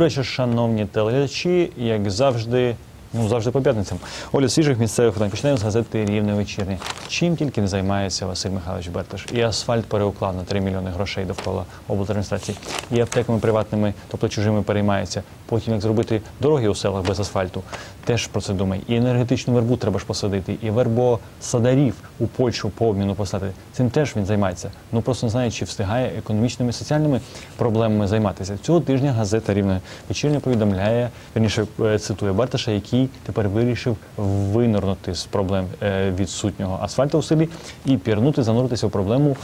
Добрий вечір, шановні телеглядачі. Як завжди, ну завжди по п'ятницям. Оля свіжих місцевих питань. Почнемо з газети Рівне вечірнє. Чим тільки не займається Василь Михайлович Берташ. І асфальт переуклав на 3 мільйони грошей довкола облдержадміністрації. І аптеками приватними, тобто чужими, переймається. Потім як зробити дороги у селах без асфальту, теж про це думає. І енергетичну вербу треба ж посадити, і вербосадарів у Польщу по обміну послати. Цим теж він займається. Ну просто не знає, чи встигає економічними соціальними проблемами займатися. Цього тижня газета рівне вечірня повідомляє, верніше е, цитує Барташа, який тепер вирішив винирнути з проблем е, відсутнього асфальту у селі і пірнути, зануритися в проблему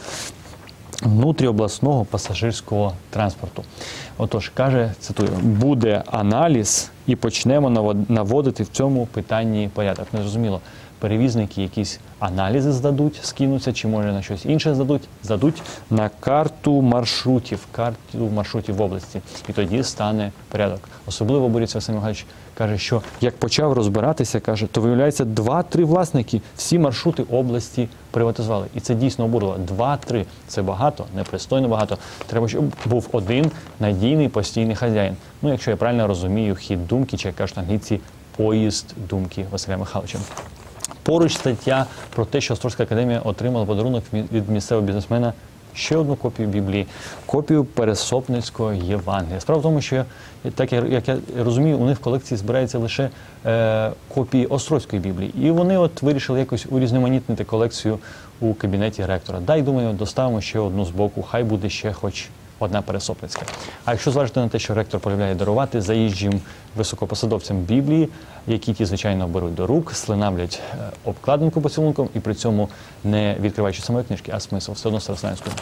внутріобласного пасажирського транспорту. Отож, каже, цитую, буде аналіз і почнемо навод- наводити в цьому питанні порядок. Незрозуміло, перевізники якісь аналізи здадуть, скинуться, чи може на щось інше здадуть, здадуть на карту маршрутів, карту маршрутів в області. І тоді стане порядок. Особливо борються Василь Михайлович каже, що як почав розбиратися, каже, то виявляється два-три власники всі маршрути області приватизували. І це дійсно обурило. Два-три це багато, непристойно багато. Треба, щоб був один надійний постійний хазяїн. Ну, якщо я правильно розумію, хід думки, чи як кажуть англійці, поїзд думки Василя Михайловича. Поруч стаття про те, що Острозька академія отримала подарунок від місцевого бізнесмена ще одну копію Біблії, копію Пересопницького Євангелія. Справа в тому, що так як я розумію, у них в колекції збирається лише е, копії Острозької Біблії, і вони от вирішили якось урізноманітнити колекцію у кабінеті ректора. Дай думаю, доставимо ще одну з боку. Хай буде ще хоч. Одна пересопницька. А якщо зважити на те, що ректор полюбляє дарувати заїжджим високопосадовцям Біблії, які ті, звичайно, беруть до рук, слинавлять е, обкладинку поцілунком і при цьому не відкриваючи самої книжки, а смисл все одно старославянською.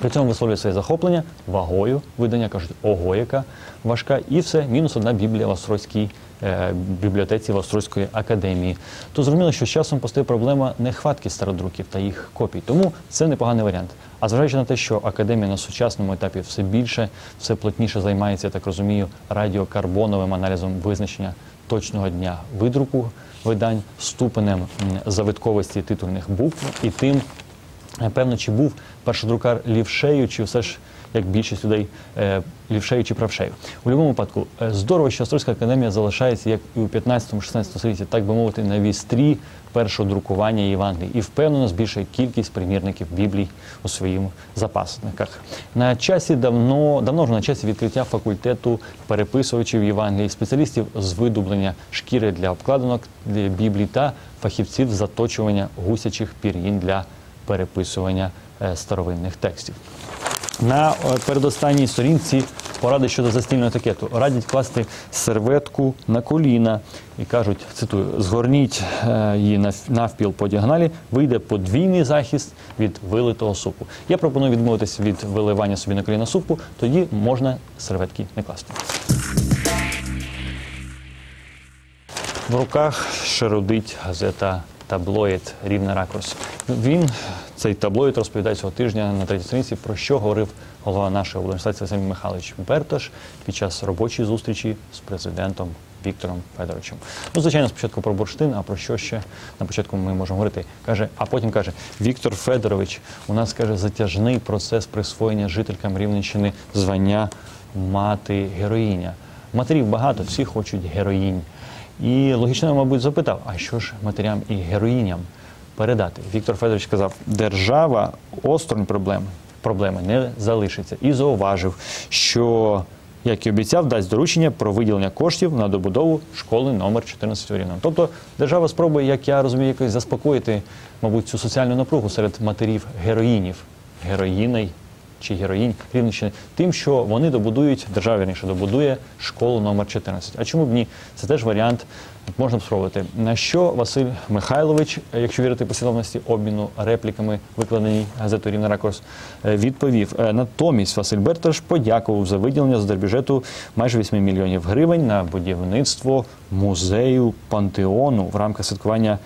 При цьому висловлює своє захоплення вагою видання, кажуть, ого, яка важка, і все, мінус одна Біблія в Острозькій е, бібліотеці в Острозької академії. То зрозуміло, що з часом постає проблема нехватки стародруків та їх копій. Тому це непоганий варіант. А зважаючи на те, що академія на сучасному етапі все більше, все плотніше займається, я так розумію, радіокарбоновим аналізом визначення точного дня видруку видань, ступенем завитковості титульних букв і тим, певно, чи був першодрукар лівшею, чи все ж, як більшість людей, е, лівшею чи правшею. У будь-якому випадку, е, здорово, що Острозька академія залишається, як і у 15-16 столітті, так би мовити, на вістрі першого друкування Євангелії і впевнено збільшує кількість примірників Біблій у своїх запасниках. На часі давно, давно вже на часі відкриття факультету переписувачів Євангелії, спеціалістів з видублення шкіри для обкладинок для Біблій та фахівців заточування гусячих пір'їн для переписування е, старовинних текстів. На е, передостанній сторінці поради щодо застільного етикету. Радять класти серветку на коліна і кажуть, цитую, згорніть е, її навп- навпіл по діагоналі, вийде подвійний захист від вилитого супу. Я пропоную відмовитися від виливання собі на коліна супу, тоді можна серветки не класти. В руках шарудить газета Таблоїд Рівний ракурс. Він, цей таблоїд, розповідає цього тижня на третій сторінці, про що говорив голова нашої адміністрації Василь Михайлович Берташ під час робочої зустрічі з президентом Віктором Федоровичем. Ну, звичайно, спочатку про бурштин, а про що ще на початку ми можемо говорити. Каже, а потім каже: Віктор Федорович, у нас каже затяжний процес присвоєння жителькам Рівненщини звання мати героїня. Матерів багато, всі хочуть героїнь. І логічно, мабуть, запитав, а що ж матерям і героїням передати? Віктор Федорович сказав, держава осторонь проблем, проблеми не залишиться. І зауважив, що, як і обіцяв, дасть доручення про виділення коштів на добудову школи номер 14 у Тобто держава спробує, як я розумію, якось заспокоїти, мабуть, цю соціальну напругу серед матерів героїнів, героїней чи героїнь Рівненщини тим, що вони добудують, держава вірніше добудує школу номер 14. А чому б ні? Це теж варіант. Можна б спробувати. На що Василь Михайлович, е, якщо вірити послідовності обміну репліками, викладеній газетою Рівний ракурс, е, відповів. Е, Натомість Василь Берташ подякував за виділення з держбюджету майже 8 мільйонів гривень на будівництво музею пантеону в рамках святкування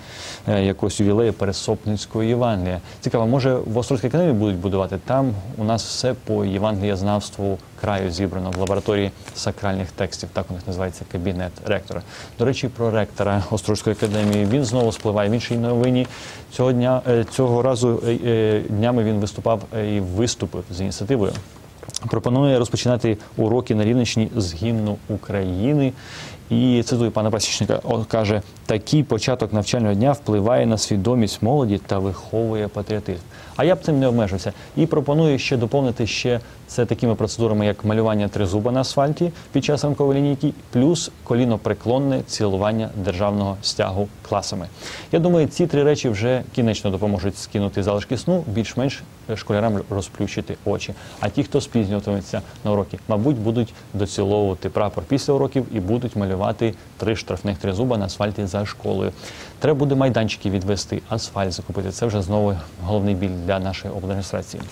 якогось ювілею Пересопницького Євангелія. Цікаво, може в Острозькій академії будуть будувати? Там у нас все по євангелієзнавству краю зібрано в лабораторії сакральних текстів. Так у них називається кабінет ректора. До речі, про ректора Острозької академії він знову спливає в іншій новині. Цього дня е, цього разу е, е, днями він виступав і виступив з ініціативою пропонує розпочинати уроки на Рівненщині з гімну України. І цитую пана Пасічника, каже: такий початок навчального дня впливає на свідомість молоді та виховує патріотизм. А я б цим не обмежився. І пропоную ще доповнити ще це такими процедурами, як малювання тризуба на асфальті під час ранкової лінійки, плюс колінопреклонне цілування державного стягу класами. Я думаю, ці три речі вже кінечно допоможуть скинути залишки сну, більш-менш школярам розплющити очі. А ті, хто спізнюватиметься на уроки, мабуть, будуть доціловувати прапор після уроків і будуть малювати три штрафних тризуба на асфальті за школою. Треба буде майданчики відвести, асфальт закупити. Це вже знову головний біль для нашої обладміністрації.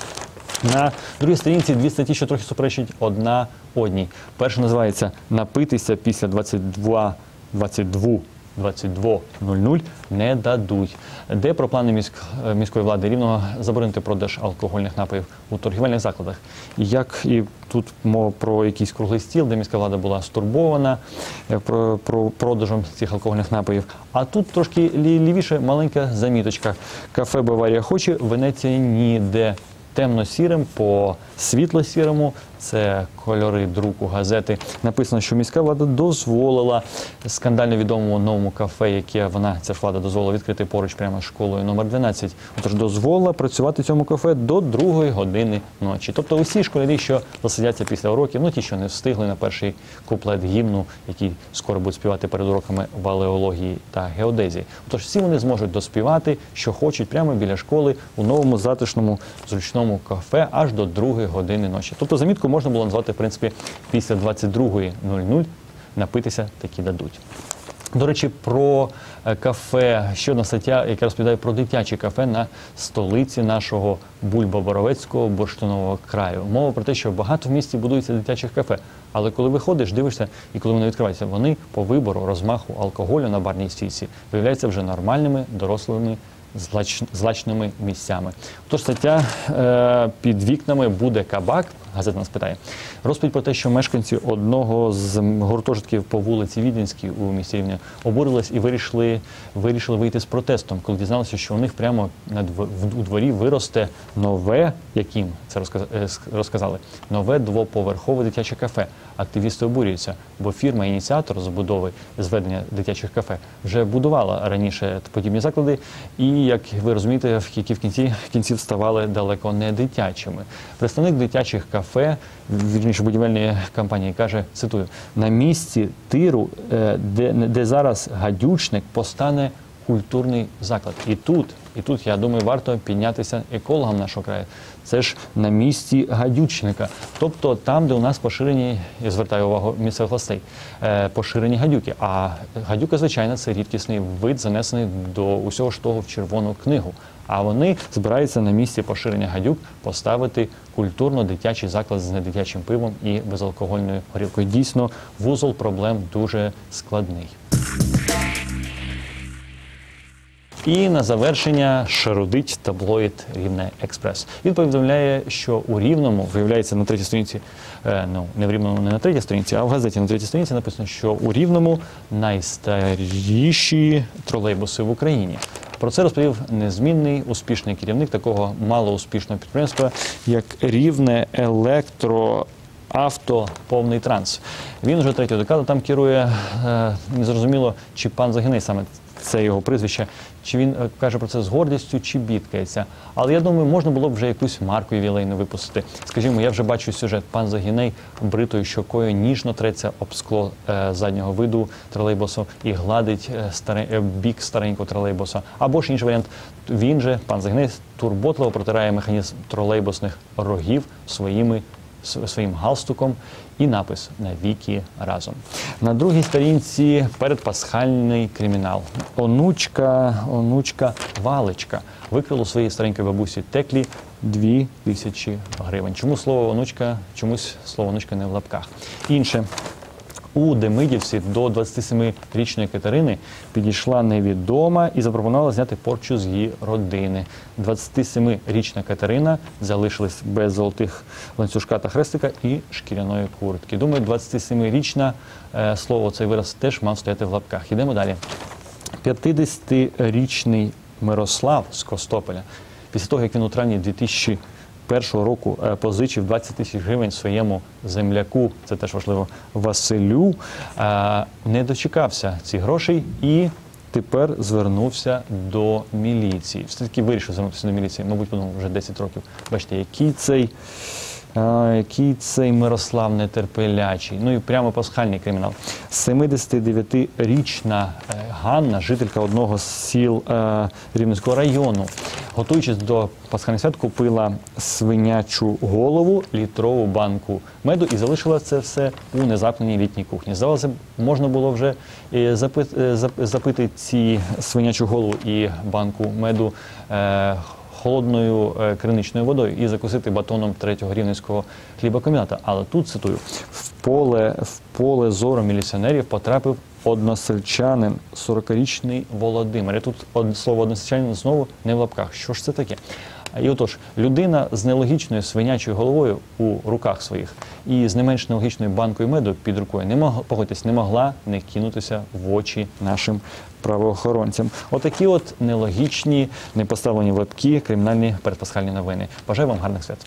На другій сторінці дві статті, що трохи суперечать одна одній. Перша називається Напитися після 22 22 22.00 не дадуть. Де про плани міськ, міської влади рівного заборонити продаж алкогольних напоїв у торгівельних закладах. Як і тут мова про якийсь круглий стіл, де міська влада була стурбована е, про, про продажем цих алкогольних напоїв. А тут трошки лі- лівіше маленька заміточка. Кафе Баварія хоче, Венеція ніде. Темно-сірим по світло-сірому, це кольори друку газети. Написано, що міська влада дозволила скандально відомому новому кафе, яке вона ця ж влада дозволила відкрити поруч прямо школою номер 12. Отож дозволила працювати цьому кафе до другої години ночі. Тобто усі школярі, що засидяться після уроків, ну ті, що не встигли на перший куплет гімну, який скоро будуть співати перед уроками валеології та геодезії. Отож, всі вони зможуть доспівати, що хочуть, прямо біля школи у новому затишному зручному кафе аж до другої години ночі. Тобто замітку можна було назвати в принципі після 22.00 напитися таки дадуть. До речі, про е, кафе ще одна стаття, яка розповідає про дитячі кафе на столиці нашого Бульба-Боровецького бурштинового краю. Мова про те, що багато в місті будується дитячих кафе. Але коли виходиш, дивишся, і коли вони відкриваються, вони по вибору розмаху алкоголю на барній стійці виявляються вже нормальними дорослими злач, злачними місцями. Тож стаття е, під вікнами буде кабак. Газета нас питає. Розповідь про те, що мешканці одного з гуртожитків по вулиці Віденській у місті Рівне обурились і вирішили, вирішили вийти з протестом, коли дізналися, що у них прямо в- в- у дворі виросте нове, яким це е, розказали, нове двоповерхове дитяче кафе. Активісти обурюються, бо фірма ініціатор забудови зведення дитячих кафе вже будувала раніше подібні заклади, і як ви розумієте, в які в кінці кінців ставали далеко не дитячими. Представник дитячих кафе, вірніше будівельної компанії, каже: цитую: на місці тиру, е, де, де зараз гадючник, постане культурний заклад. І тут, і тут, я думаю, варто піднятися екологам нашого краю. Це ж на місці гадючника. Тобто там, де у нас поширені, я звертаю увагу місцевих властей, е, поширені гадюки. А гадюка, звичайно, це рідкісний вид, занесений до усього ж того в червону книгу. А вони збираються на місці поширення гадюк поставити культурно-дитячий заклад з недитячим пивом і безалкогольною горілкою. Дійсно, вузол проблем дуже складний. І на завершення шарудить таблоїд Рівне Експрес. Він повідомляє, що у Рівному виявляється на третій сторінці, е, ну не в Рівному, не на третій сторінці, а в газеті на третій сторінці написано, що у Рівному найстаріші тролейбуси в Україні. Про це розповів незмінний успішний керівник такого малоуспішного підприємства, як Рівне Електро. Авто повний транс. Він вже третю декаду там керує. Е, незрозуміло, чи пан Загиней саме це його прізвище, чи він е, каже про це з гордістю, чи бідкається. Але я думаю, можна було б вже якусь марку ювілейну випустити. Скажімо, я вже бачу сюжет. Пан Загіней бритою щокою ніжно треться об скло е, заднього виду тролейбусу і гладить е, старе, е, бік старенького тролейбуса. Або ж інший варіант, він же, пан Загіней, турботливо протирає механізм тролейбусних рогів своїми своїм галстуком і напис навіки разом. На другій сторінці передпасхальний кримінал. Онучка, онучка Валечка викрила у своїй старенької бабусі Теклі дві тисячі гривень. Чому слово онучка? Чомусь слово онучка не в лапках. Інше. У Демидівці до 27-річної Катерини підійшла невідома і запропонувала зняти порчу з її родини. 27-річна Катерина залишилась без золотих ланцюжка та хрестика і шкіряної куртки. Думаю, 27-річна е, слово цей вираз теж мав стояти в лапках. Ідемо далі. 50-річний Мирослав з Костополя, після того, як він у травні 2000 21-го року е, позичив 20 тисяч гривень своєму земляку, це теж важливо, Василю, е, не дочекався цих грошей і тепер звернувся до міліції. Все-таки вирішив звернутися до міліції, мабуть, подумав вже 10 років. Бачите, який цей. Який цей Мирослав нетерпелячий. Ну і прямо пасхальний кримінал. 79-річна е, Ганна, жителька одного з сіл е, Рівненського району, готуючись до пасхальних свят, купила свинячу голову, літрову банку меду і залишила це все у незапленій літній кухні. Здавалося, можна було вже е, е, зап- запити ці свинячу голову і банку меду. Е, холодною е, криничною водою і закусити батоном третього рівненського хлібокомбіната. Але тут цитую: в поле в поле зору міліціонерів потрапив односельчанин, 40-річний Володимир. І тут слово односельчанин знову не в лапках. Що ж це таке? І отож, людина з нелогічною свинячою головою у руках своїх і з не менш нелогічною банкою меду під рукою не могла, погодьтесь, не могла не кинутися в очі нашим правоохоронцям. Отакі от нелогічні, не поставлені в лапки кримінальні передпасхальні новини. Бажаю вам гарних свят.